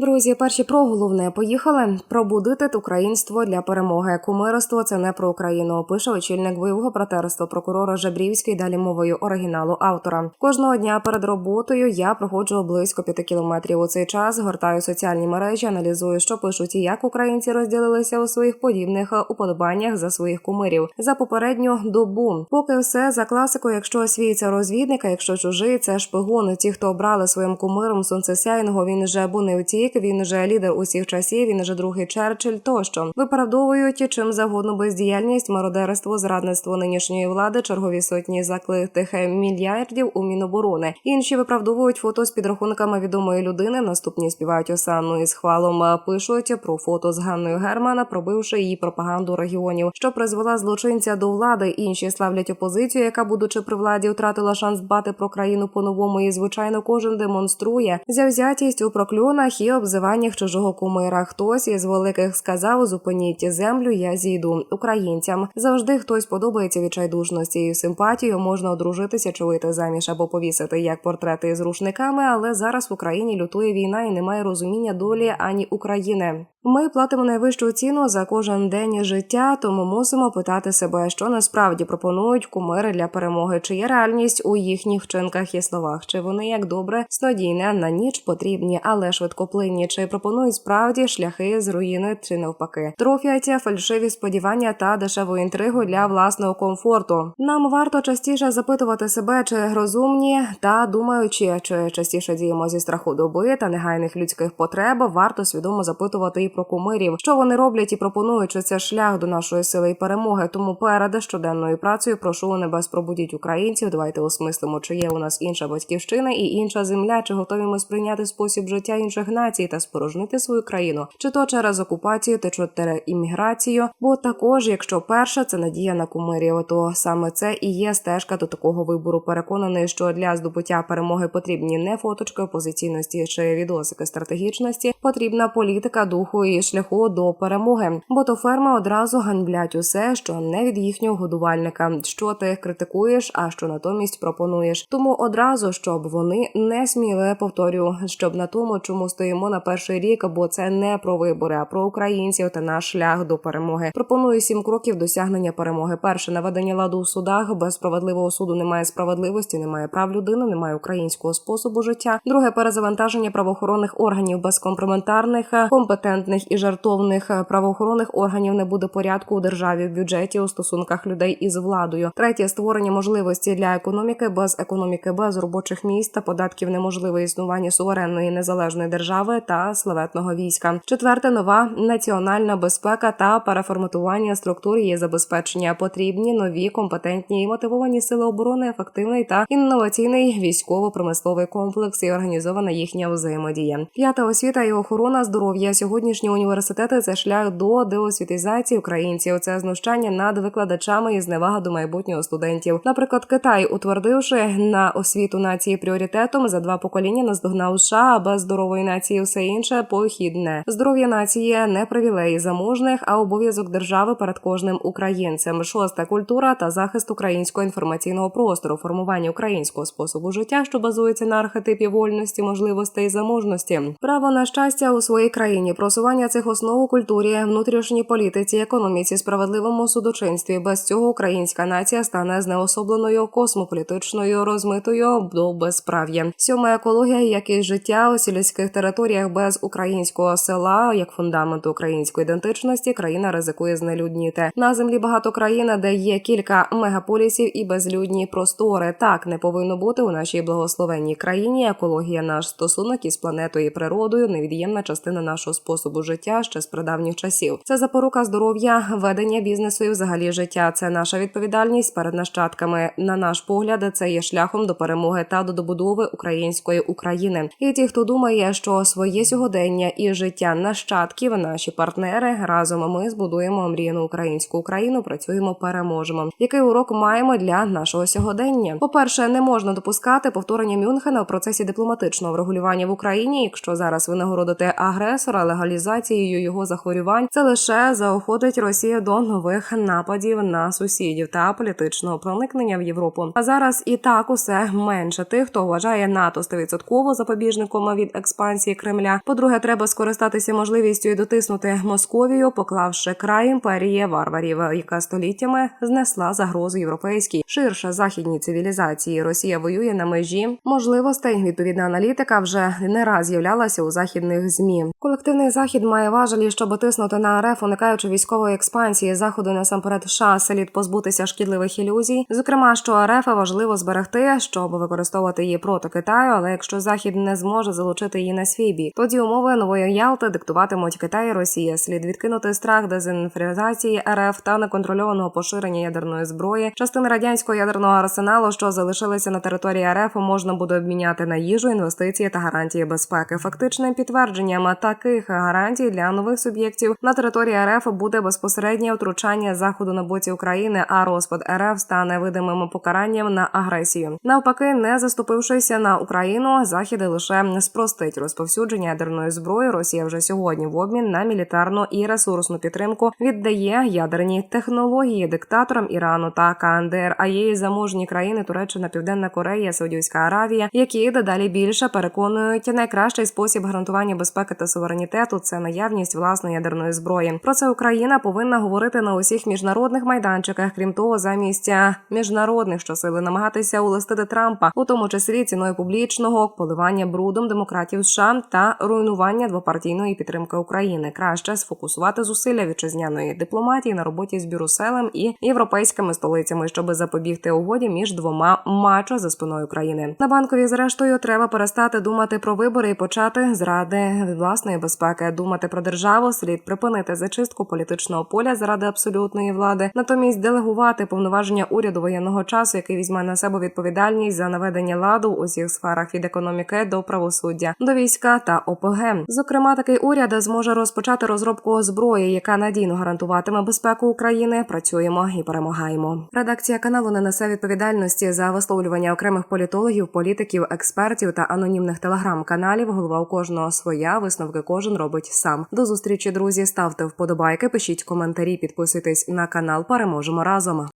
Друзі, перші про головне поїхали пробудити українство для перемоги. Кумирство це не про Україну. Пише очільник бойового братерства прокурора Жебрівський. Далі мовою оригіналу автора. Кожного дня перед роботою я проходжу близько п'яти кілометрів. У цей час гортаю соціальні мережі, аналізую, що пишуть і як українці розділилися у своїх подібних уподобаннях за своїх кумирів за попередню добу. Поки все за класикою, якщо свій це розвідник, а якщо чужий, це шпигун. Ті, хто обрали своїм кумиром сонцесяйного, він вже або не втік, він же лідер усіх часів, він же другий Черчилль тощо. Виправдовують чим завгодно бездіяльність, мародерство, зрадництво нинішньої влади, чергові сотні заклитих мільярдів у Міноборони. Інші виправдовують фото з підрахунками відомої людини. Наступні співають осанну із хвалом. Пишуть про фото з Ганною Германа, пробивши її пропаганду регіонів, що призвела злочинця до влади. Інші славлять опозицію, яка, будучи при владі, втратила шанс дбати про країну по-новому. І звичайно, кожен демонструє завзятість у прокльонах і обзиваннях чужого кумира. Хтось із великих сказав: зупиніть землю, я зійду українцям. Завжди хтось подобається відчайдушності і симпатію. Можна одружитися чи вийти заміж або повісити як портрети з рушниками. Але зараз в Україні лютує війна і немає розуміння долі ані України. Ми платимо найвищу ціну за кожен день життя, тому мусимо питати себе, що насправді пропонують кумири для перемоги, чи є реальність у їхніх вчинках і словах, чи вони як добре снодійне на ніч потрібні, але швидкоплинні, чи пропонують справді шляхи з руїни, чи навпаки, трофіяться фальшиві сподівання та дешеву інтригу для власного комфорту. Нам варто частіше запитувати себе, чи розумні та думаючи, чи частіше діємо зі страху доби та негайних людських потреб, варто свідомо запитувати і про кумирів, що вони роблять і пропонують, чи це шлях до нашої сили і перемоги. Тому перед щоденною працею прошу небес пробудіть українців. Давайте осмислимо, чи є у нас інша батьківщина і інша земля, чи готові ми сприйняти спосіб життя інших націй та спорожнити свою країну, чи то через окупацію, чи через імміграцію. Бо також, якщо перша це надія на кумирів, то саме це і є стежка до такого вибору. Переконаний, що для здобуття перемоги потрібні не фоточки опозиційності чи відосики стратегічності, потрібна політика духу і шляху до перемоги. Бо то ферми одразу ганьблять усе, що не від їхнього годувальника, що ти критикуєш, а що натомість пропонуєш. Тому одразу щоб вони не сміли повторю, щоб на тому, чому стоїмо на перший рік, бо це не про вибори, а про українців та наш шлях до перемоги. Пропоную сім кроків досягнення перемоги. Перше наведення ладу у судах. Без справедливого суду немає справедливості, немає прав людини, немає українського способу життя. Друге перезавантаження правоохоронних органів без компроментарних, компетентних і жартовних правоохоронних органів не буде порядку у державі в бюджеті у стосунках людей із владою. Третє створення можливості для економіки без економіки, без робочих місць та податків неможливе існування суверенної незалежної держави та славетного війська. Четверте нова національна безпека та переформатування структур її забезпечення. Потрібні нові компетентні і мотивовані сили оборони, ефективний та інноваційний військово-промисловий комплекс і організована їхня взаємодія. П'ята освіта і охорона здоров'я. Сьогоднішні університети це шлях до деосвітизації українців. Це знущання над викладачами і зневага до майбутнього студентів. Наприклад, Китай, утвердивши на освіту нації пріоритетом за два покоління, наздогнав США, а без здорової нації все інше похідне. Здоров'я нації не привілеї заможних, а обов'язок держави перед кожним українцем. Шоста культура та захист українського інформаційного простору, формування українського способу життя, що базується на архетипі вольності, можливостей заможності, право на щастя у своїй країні, просування цих основ у культурі, внутрішній політиці, економіці, справедливому судочинстві. Без цього українська нація стане знеособленою космополітичною розмитою до безправ'я. Сьома екологія, як і життя у сільських територіях без українського села, як фундаменту української ідентичності, країна ризикує знелюдніти. На землі багато країн, де є кілька мегаполісів і безлюдні простори. Так не повинно бути у нашій благословенній країні. Екологія наш стосунок із планетою і природою, невід'ємна частина нашого способу життя ще з прадавніх часів. Це запорука здоров'я, ведення бізнесу і взагалі життя. Це наша відповідальність перед нащадками. На наш погляд, це є шляхом до перемоги та до добудови української України. І ті, хто думає, що своє сьогодення і життя нащадків, наші партнери разом ми збудуємо мріяну українську Україну. Працюємо, переможемо. Який урок маємо для нашого сьогодення? По перше, не можна допускати повторення Мюнхена у процесі дипломатичного врегулювання в Україні. Якщо зараз ви нагородите агресора легалізацією його захворювань, це лише заохотить Росію до нових нападів на сусідів та політичного проникнення в Європу. А зараз і так усе менше тих, хто вважає НАТО 100% запобіжником від експансії країн Кремля. По-друге, треба скористатися можливістю і дотиснути Московію, поклавши край імперії варварів, яка століттями знесла загрозу європейській ширше західній цивілізації. Росія воює на межі можливостей. Відповідна аналітика вже не раз з'являлася у західних змі. Колективний захід має важелі, щоб тиснути на РФ, уникаючи військової експансії заходу насамперед США, слід позбутися шкідливих ілюзій. Зокрема, що РФ важливо зберегти, щоб використовувати її проти Китаю. Але якщо Захід не зможе залучити її на свій бік, тоді умови нової Ялти диктуватимуть Китай і Росія. Слід відкинути страх дезінфризації РФ та неконтрольованого поширення ядерної зброї. Частини радянського ядерного арсеналу, що залишилися на території РФ, можна буде обміняти на їжу, інвестиції та гарантії безпеки. Фактичним підтвердженням таких гарантій для нових суб'єктів на території РФ буде безпосереднє втручання заходу на боці України, а розпад РФ стане видимим покаранням на агресію. Навпаки, не заступившися на Україну, захід лише спростить розповсюдження ядерної зброї. Росія вже сьогодні в обмін на мілітарну і ресурсну підтримку віддає ядерні технології диктаторам Ірану та КНДР, а її заможні країни Туреччина, Південна Корея, Саудівська Аравія, які дедалі більше переконують найкращий спосіб гарантування безпеки та суверенітету це наявність власної ядерної зброї. Про це Україна повинна говорити на усіх міжнародних майданчиках. Крім того, замість міжнародних щосили намагатися улестити Трампа, у тому числі ціною публічного поливання брудом демократів США та руйнування двопартійної підтримки України. Краще сфокусувати зусилля вітчизняної дипломатії на роботі з Брюсселем і європейськими столицями, щоб запобігти угоді між двома мачо за спиною країни. На банковій зрештою треба перестати думати про вибори і почати зради власної безпеки. Думати про державу слід припинити зачистку політичного поля заради абсолютної влади, натомість делегувати повноваження уряду воєнного часу, який візьме на себе відповідальність за наведення ладу у всіх сферах від економіки до правосуддя, до війська та ОПГ. Зокрема, такий уряд зможе розпочати розробку зброї, яка надійно гарантуватиме безпеку України. Працюємо і перемагаємо. Редакція каналу не несе відповідальності за висловлювання окремих політологів, політиків, експертів та анонімних телеграм-каналів. Голова у кожного своя висновки кожен робить сам. До зустрічі, друзі. Ставте вподобайки, пишіть коментарі, підписуйтесь на канал. Переможемо разом.